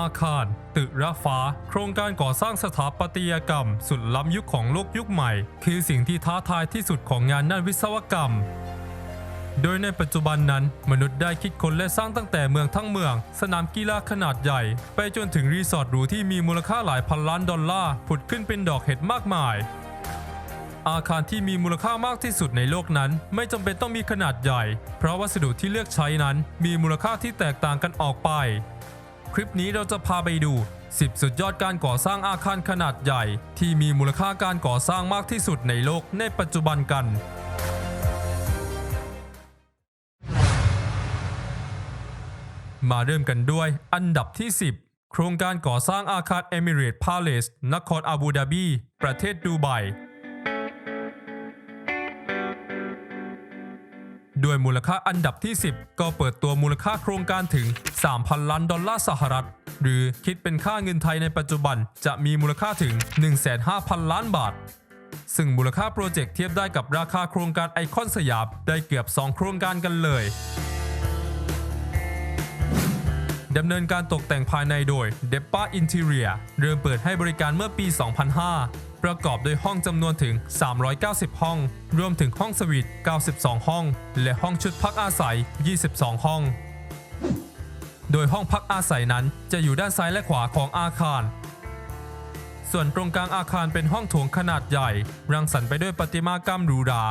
อาคาร ตึกระฟ้า โครงการก่อสร้างสถาปัตยกรรม สุดล้ำยุคของโลกยุคใหม่ คือสิ่งที่ท้าทายที่สุดของงานด้านวิศวกรรม โดยในปัจจุบันนั้น มนุษย์ได้คิดค้นและสร้างตั้งแต่เมืองทั้งเมือง สนามกีฬาขนาดใหญ่ ไปจนถึงรีสอร์ทหรูที่มีมูลค่าหลายพันล้านดอลลาร์ผุดขึ้นเป็นดอกเห็ดมากมายอาคารที่มีมูลค่ามากที่สุดในโลกนั้น ไม่จำเป็นต้องมีขนาดใหญ่ เพราะวัสดุที่เลือกใช้นั้น มีมูลค่าที่แตกต่างกันออกไป คลิปนี้เราจะพาไปดู 10 สุดยอดการก่อสร้างอาคารขนาดใหญ่ ที่มีมูลค่าการก่อสร้างมากที่สุดในโลกในปัจจุบันกัน มาเริ่มกันด้วย อันดับที่ 10 โครงการก่อสร้างอาคาร Emirates Palace นครอาบูดาบี ประเทศดูไบ ด้วยมูลค่าอันดับที่ 10 ก็เปิดตัวมูลค่าโครงการถึง 3,000 ล้านดอลลาร์สหรัฐ หรือคิดเป็นค่าเงินไทยในปัจจุบันจะมีมูลค่าถึง 15,000ล้านบาท ซึ่งมูลค่าโปรเจกต์เทียบได้กับราคาโครงการไอคอนสยามได้เกือบ 2 โครงการกันเลย ดำเนินการตกแต่งภายในโดย d e p a Interior เริ่มเปิดให้บริการเมื่อปี 2005 ประกอบด้วยห้องจำนวนถึง 390 ห้อง รวมถึงห้องสวีท 92 ห้อง และห้องชุดพักอาศัย 22 ห้อง โดยห้องพักอาศัยนั้นจะอยู่ด้านซ้ายและขวาของอาคารส่วนตรงกลางอาคารเป็นห้องโถงขนาดใหญ่ รังสรรค์ไปด้วยประติมากรรมหรูหรา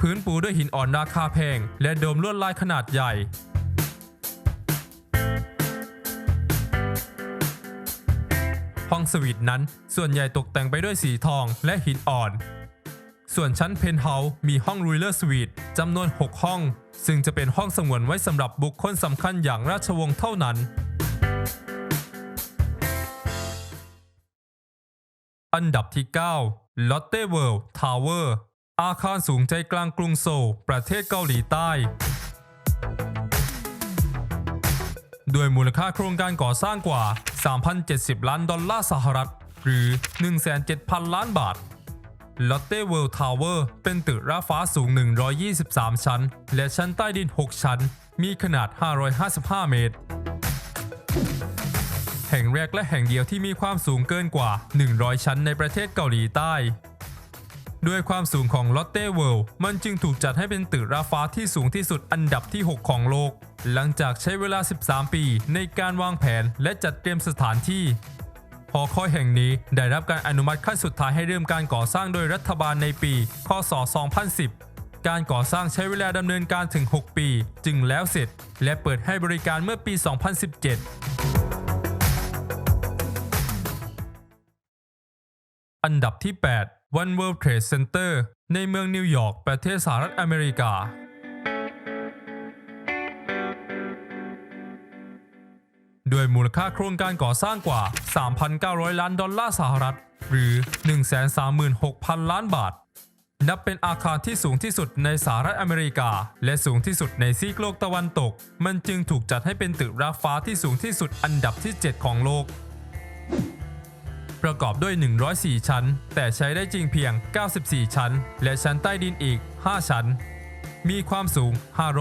พื้นปูด้วยหินอ่อนราคาแพง และโดมลวดลายขนาดใหญ่ สวีทนั้น ส่วนใหญ่ตกแต่งไปด้วยสีทองและหินอ่อน ส่วนชั้นเพนท์เฮาส์มีห้องรูเลอร์สวีทจำนวน 6 ห้อง ซึ่งจะเป็นห้องสงวนไว้สำหรับบุคคลสำคัญอย่างราชวงศ์เท่านั้น อันดับที่ 9 Lotte World Tower อาคารสูงใจกลางกรุงโซล ประเทศเกาหลีใต้ ด้วยมูลค่าโครงการก่อสร้างกว่า 3,070 ล้านดอลลาร์สหรัฐ หรือ 1,700ล้านบาท Lotte World Tower เป็นตึกระฟ้าสูง 123 ชั้น และชั้นใต้ดิน 6 ชั้น มีขนาด 555 เมตร แห่งแรกและแห่งเดียวที่มีความสูงเกินกว่า 100 ชั้นในประเทศเกาหลีใต้ ด้วยความสูงของ Lotte World มันจึงถูกจัดให้เป็นตึกระฟ้าที่สูงที่สุดอันดับที่ 6 ของโลก หลังจากใช้เวลา 13 ปีในการวางแผนและจัดเตรียมสถานที่หอคอยแห่งนี้ได้รับการอนุมัติขั้นสุดท้ายให้เริ่มการก่อสร้างโดยรัฐบาลในปีคศ2010 การก่อสร้างใช้เวลาดำเนินการถึง 6 ปี จึงแล้วเสร็จ และเปิดให้บริการเมื่อปี 2017 อันดับที่ 8 One World Trade Center ในเมืองนิวยอร์กประเทศสหรัฐอเมริกา ด้วยมูลค่าโครงการก่อสร้างกว่า 3,900 ล้านดอลลาร์สหรัฐ หรือ 136,000 ล้านบาท นับเป็นอาคารที่สูงที่สุดในสหรัฐอเมริกา และสูงที่สุดในซีกโลกตะวันตก มันจึงถูกจัดให้เป็นตึกระฟ้าที่สูงที่สุดอันดับที่ 7 ของโลก ประกอบด้วย 104 ชั้น แต่ใช้ได้จริงเพียง 94 ชั้น และชั้นใต้ดินอีก 5 ชั้น มีความสูง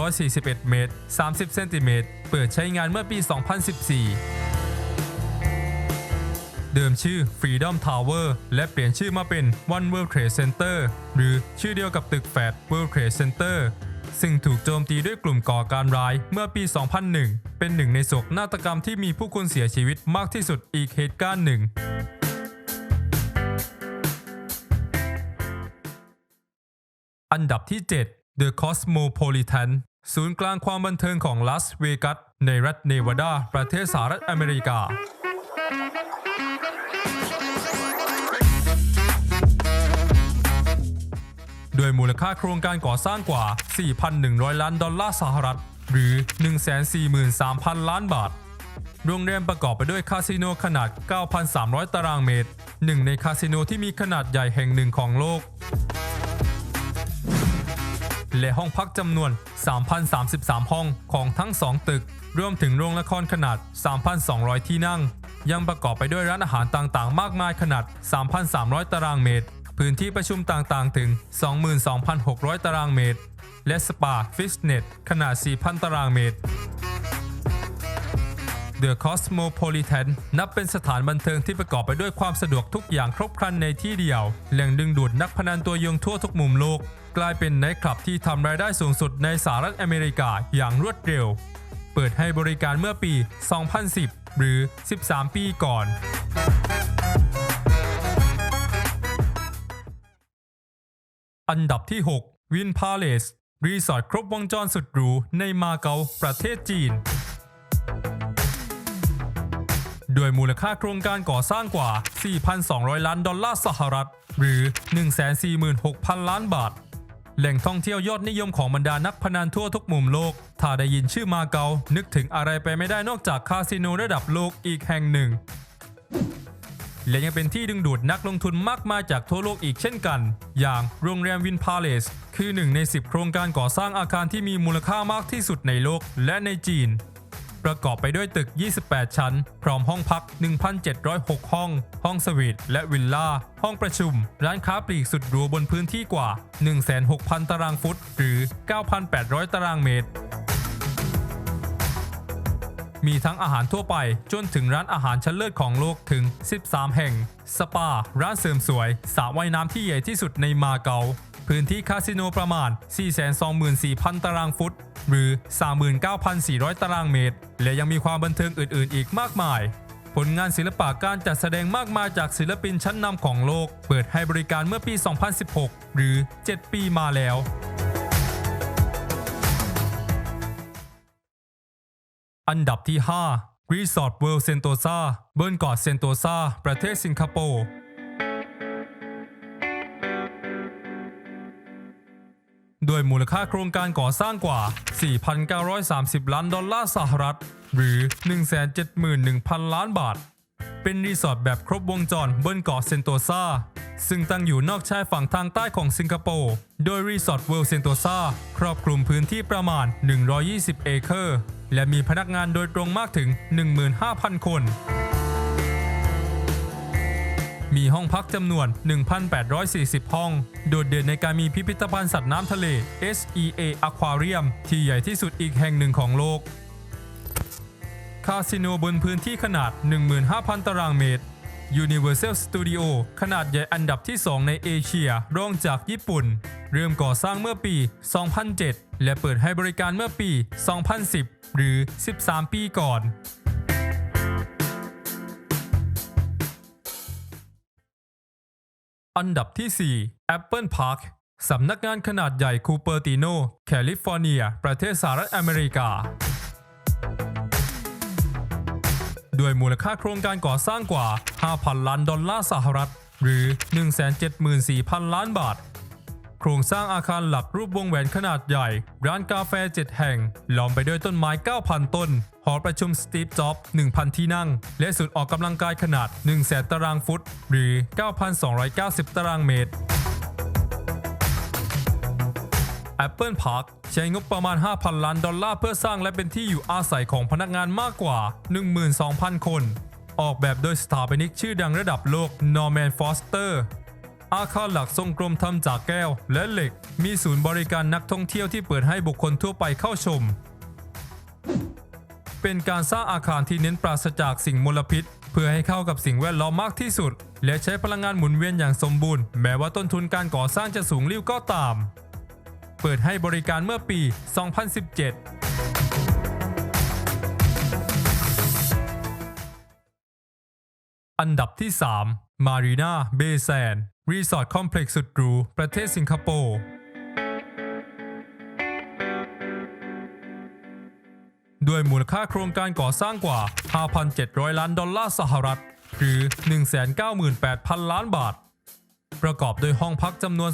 541 เมตร 30 เซนติเมตร เปิดใช้งานเมื่อปี 2014 เดิมชื่อ Freedom Tower และเปลี่ยนชื่อมาเป็น One World Trade Center หรือชื่อเดียวกับตึกแฟด World Trade Center ซึ่งถูกโจมตีด้วยกลุ่มก่อการร้ายเมื่อปี 2001 เป็นหนึ่งในโศกนาฏกรรมที่มีผู้คนเสียชีวิตมากที่สุดอีกเหตุการณ์หนึ่ง อันดับที่ 7 The Cosmopolitan ศูนย์กลางความบันเทิงของลาสเวกัสในรัฐเนวาดา ประเทศสหรัฐอเมริกาด้วยมูลค่าโครงการก่อสร้างกว่า 4,100 ล้านดอลลาร์สหรัฐ หรือ 143,000 ล้านบาท โรงแรมประกอบไปด้วยคาสิโนขนาด 9,300 ตารางเมตร หนึ่งในคาสิโนที่มีขนาดใหญ่แห่งหนึ่งของโลก และห้องพักจำนวน 3,033 ห้องของทั้ง 2 ตึก รวมถึงโรงละครขนาด 3,200 ที่นั่ง ยังประกอบไปด้วยร้านอาหารต่างๆ มากมายขนาด 3,300 ตารางเมตร พื้นที่ประชุมต่างๆ ถึง 22,600 ตารางเมตร และสปาฟิตเนสขนาด 4,000 ตารางเมตร The Cosmopolitan นับเป็นสถานบันเทิงที่ประกอบไปด้วยความสะดวกทุกอย่างครบครันในที่เดียว แหล่งดึงดูดนักพนันตัวยงทั่วทุกมุมโลก กลายเป็นไนท์คลับที่ทำรายได้สูงสุดในสหรัฐอเมริกาอย่างรวดเร็ว เปิดให้บริการเมื่อปี 2010 หรือ 13 ปีก่อนอันดับที่6 Win Palace รีสอร์ทครบวงจรสุดหรูในมาเก๊าประเทศจีน ด้วยมูลค่าโครงการก่อสร้างกว่า 4,200 ล้านดอลลาร์สหรัฐ หรือ 146,000 ล้านบาท แหล่งท่องเที่ยวยอดนิยมของบรรดานักพนันทั่วทุกมุมโลก ถ้าได้ยินชื่อมาเกา นึกถึงอะไรไปไม่ได้นอกจากคาสิโนระดับโลกอีกแห่งหนึ่ง และยังเป็นที่ดึงดูดนักลงทุนมากมายจากทั่วโลกอีกเช่นกัน อย่างโรงแรมวินพาเลสคือหนึ่งใน 10 โครงการก่อสร้างอาคารที่มีมูลค่ามากที่สุดในโลกและในจีน ประกอบไปด้วยตึก 28 ชั้น พร้อมห้องพัก 1,706 ห้อง ห้องสวีทและวิลล่า ห้องประชุม ร้านค้าปลีกสุดหรูบนพื้นที่กว่า 16,000 ตารางฟุต หรือ 9,800 ตารางเมตร มีทั้งอาหารทั่วไป จนถึงร้านอาหารชั้นเลิศของโลกถึง 13 แห่ง สปา ร้านเสริมสวย สระว่ายน้ำที่ใหญ่ที่สุดในมาเก๊าพื้นที่คาสิโนประมาณ 424,000 ตารางฟุต หรือ 39,400 ตารางเมตร และยังมีความบันเทิงอื่น ๆ อีกมากมาย ผลงานศิลปะการจัดแสดงมากมายจากศิลปินชั้นนำของโลก เปิดให้บริการเมื่อปี 2016 หรือ 7 ปีมาแล้วอันดับที่ 5 Resort World Sentosa บนเกาะเซนโตซาประเทศสิงคโปร์ ด้วยมูลค่าโครงการก่อสร้างกว่า 4,930 ล้านดอลลาร์สหรัฐ หรือ 171,000 ล้านบาท เป็นรีสอร์ทแบบครบวงจรบนเกาะเซนโตซาซึ่งตั้งอยู่นอกชายฝั่งทางใต้ของสิงคโปร์ โดยรีสอร์ทเวิลด์เซนโตซาครอบคลุมพื้นที่ประมาณ 120 เอเคอร์ และมีพนักงานโดยตรงมากถึง 15,000 คน มีห้องพักจำนวน 1,840 ห้อง โดดเด่นในการมีพิพิธภัณฑ์สัตว์น้ำทะเล SEA Aquarium ที่ใหญ่ที่สุดอีกแห่งหนึ่งของโลก คาสิโนบนพื้นที่ขนาด 15,000 ตารางเมตร Universal Studio ขนาดใหญ่อันดับที่ 2 ในเอเชีย รองจากญี่ปุ่น เริ่มก่อสร้างเมื่อปี 2007 และเปิดให้บริการเมื่อปี 2010 หรือ 13 ปีก่อน อันดับที่ 4 Apple Park สำนักงานขนาดใหญ่คูเปอร์ติโน แคลิฟอร์เนีย ประเทศสหรัฐอเมริกา ด้วยมูลค่าโครงการก่อสร้างกว่า 5,000 ล้านดอลลาร์สหรัฐ หรือ 174,000 ล้านบาท ครงสร้างอาคารหลักรูปวงแหวนขนาดใหญ่ ร้านกาแฟ 7 แห่ง ล้อมไปด้วยต้นไม้ 9,000 ต้น หอประชุมสตีฟจ็อบส์1,000 ที่นั่ง และศูนย์ออกกำลังกายขนาด 100,000 ตารางฟุต หรือ 9,290 ตารางเมตร Apple Park ใช้งบประมาณ 5,000 ล้านดอลลาร์เพื่อสร้างและเป็นที่อยู่อาศัยของพนักงานมากกว่า 12,000 คน ออกแบบโดยสถาปนิกชื่อดังระดับโลก Norman Foster อาคารหลักทรงกลมทำจากแก้วและเหล็ก มีศูนย์บริการนักท่องเที่ยวที่เปิดให้บุคคลทั่วไปเข้าชม เป็นการสร้างอาคารที่เน้นปราศจากสิ่งมลพิษ เพื่อให้เข้ากับสิ่งแวดล้อมมากที่สุด และใช้พลังงานหมุนเวียนอย่างสมบูรณ์ แม้ว่าต้นทุนการก่อสร้างจะสูงริ่วก็ตาม เปิดให้บริการเมื่อปี 2017อันดับที่ 3 Marina Bay Sands รีสอร์ทคอมเพล็กซ์สุดหรู ประเทศสิงคโปร์ด้วยมูลค่าโครงการก่อสร้างกว่า 5,700 ล้านดอลลาร์สหรัฐ หรือ 198,000 ล้านบาท ประกอบโดยห้องพักจำนวน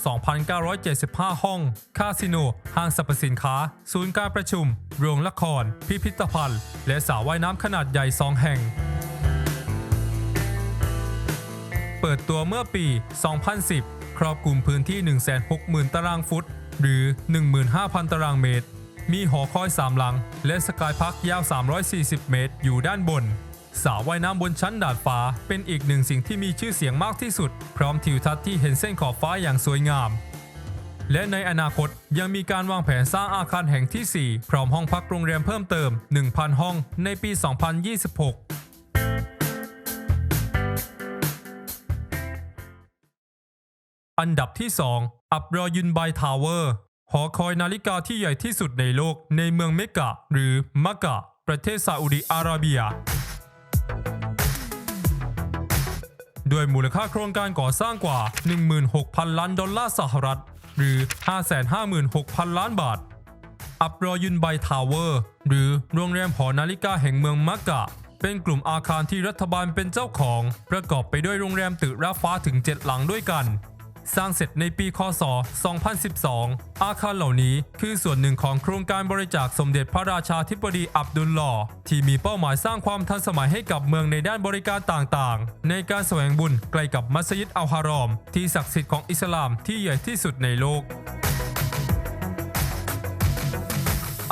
2,975 ห้อง คาสิโน ห้างสรรพสินค้า ศูนย์การประชุม โรงละคร พิพิธภัณฑ์ และสระว่ายน้ำขนาดใหญ่ 2 แห่ง เปิดตัวเมื่อปี 2010 ครอบคลุมพื้นที่ 160,000 ตารางฟุต หรือ 15,000 ตารางเมตร มีหอคอย 3 หลัง และสกายพักยาว 340 เมตร อยู่ด้านบนสระว่ายน้ำบนชั้นดาดฟ้า เป็นอีกหนึ่งสิ่งที่มีชื่อเสียงมากที่สุด พร้อมทิวทัศน์ที่เห็นเส้นขอบฟ้าอย่างสวยงาม และในอนาคตยังมีการวางแผนสร้างอาคารแห่งที่ 4 พร้อมห้องพักโรงแรมเพิ่มเติม 1,000 ห้องในปี 2026 อันดับที่ 2 อับรอยุนไบทาวเวอร์ หอคอยนาฬิกาที่ใหญ่ที่สุดในโลกในเมืองเมกะ หรือมักกะ ประเทศซาอุดิอาระเบีย ด้วยมูลค่าโครงการก่อสร้างกว่า 16,000 ล้านดอลลาร์สหรัฐ หรือ 556,000 ล้านบาท อับรอยุนไบทาวเวอร์ หรือโรงแรมหอนาฬิกาแห่งเมืองมักกะเป็นกลุ่มอาคารที่รัฐบาลเป็นเจ้าของ ประกอบไปด้วยโรงแรมตึกระฟ้าถึง 7 หลังด้วยกัน สร้างเสร็จในปีคศ 2012 อาคารเหล่านี้คือส่วนหนึ่งของโครงการบริจาคสมเด็จพระราชาธิบดีอับดุลลอที่มีเป้าหมายสร้างความทันสมัยให้กับเมืองในด้านบริการต่างๆ ในการแสวงบุญใกล้กับมัสยิดอัลฮารอม ที่ศักดิ์สิทธิ์ของอิสลามที่ใหญ่ที่สุดในโลก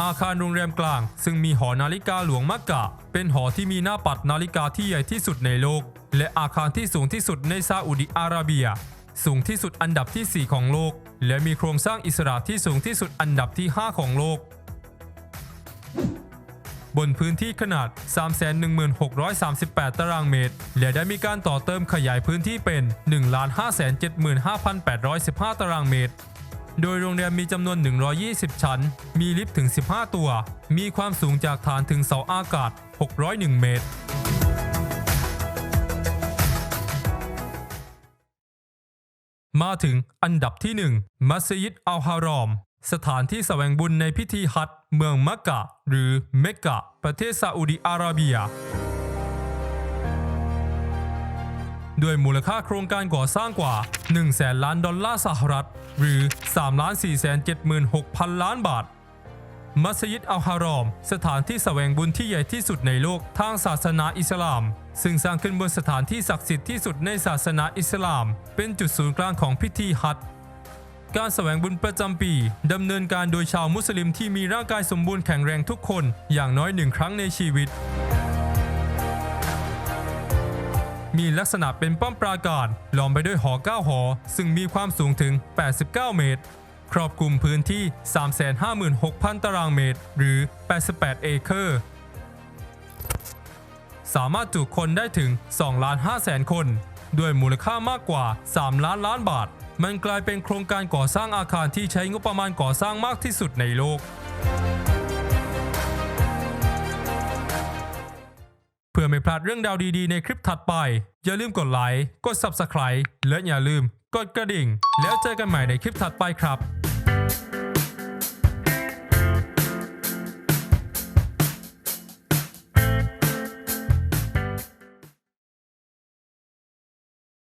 อาคารโรงแรมกลาง ซึ่งมีหอนาฬิกาหลวงมักกะ เป็นหอที่มีหน้าปัดนาฬิกาที่ใหญ่ที่สุดในโลก และอาคารที่สูงที่สุดในซาอุดิอาระเบีย สูงที่สุดอันดับที่ 4 ของโลก และมีโครงสร้างอิสระที่สูงที่สุดอันดับที่ 5 ของโลก บนพื้นที่ขนาด 31638 ตารางเมตร และได้มีการต่อเติมขยายพื้นที่เป็น 1,575,815 ตารางเมตร โดยโรงแรมมีจำนวน 120 ชั้น มีลิฟต์ถึง 15 ตัว มีความสูงจากฐานถึงเสาอากาศ 601 เมตร มาถึงอันดับที่ 1 มัสยิดอัลฮารอม สถานที่แสวงบุญในพิธีฮัจเมืองมักกะ หรือเมกกะประเทศซาอุดีอาระเบียด้วยมูลค่าโครงการก่อสร้างกว่า1แสนล้านดอลลาร์สหรัฐ หรือ 3 4 7 6 0 0 0 ล้านบาท มัสยิดอัลฮารอม สถานที่แสวงบุญที่ใหญ่ที่สุดในโลกทางศาสนาอิสลาม ซึ่งสร้างขึ้นบนสถานที่ศักดิ์สิทธิ์ที่สุดในศาสนาอิสลาม เป็นจุดศูนย์กลางของพิธีฮัจญ์การแสวงบุญประจำปี ดำเนินการโดยชาวมุสลิมที่มีร่างกายสมบูรณ์แข็งแรงทุกคน อย่างน้อยหนึ่งครั้งในชีวิต มีลักษณะเป็นป้อมปราการล้อมไปด้วยหอ9หอ ซึ่งมีความสูงถึง 89 เมตร ครอบคลุมพื้นที่ 356,000 ตารางเมตร หรือ 88 เอเคอร์ สามารถจุคนได้ถึง 2 ล้าน5แสนคน ด้วยมูลค่ามากกว่า 3 ล้านล้านบาท มันกลายเป็นโครงการก่อสร้างอาคารที่ใช้งบประมาณก่อสร้างมากที่สุดในโลก เพื่อไม่พลาดเรื่องราวดีๆในคลิปถัดไป อย่าลืมกดไลค์ กด Subscribe และอย่าลืมกดกระดิ่ง แล้วเจอกันใหม่ในคลิปถัดไปครับ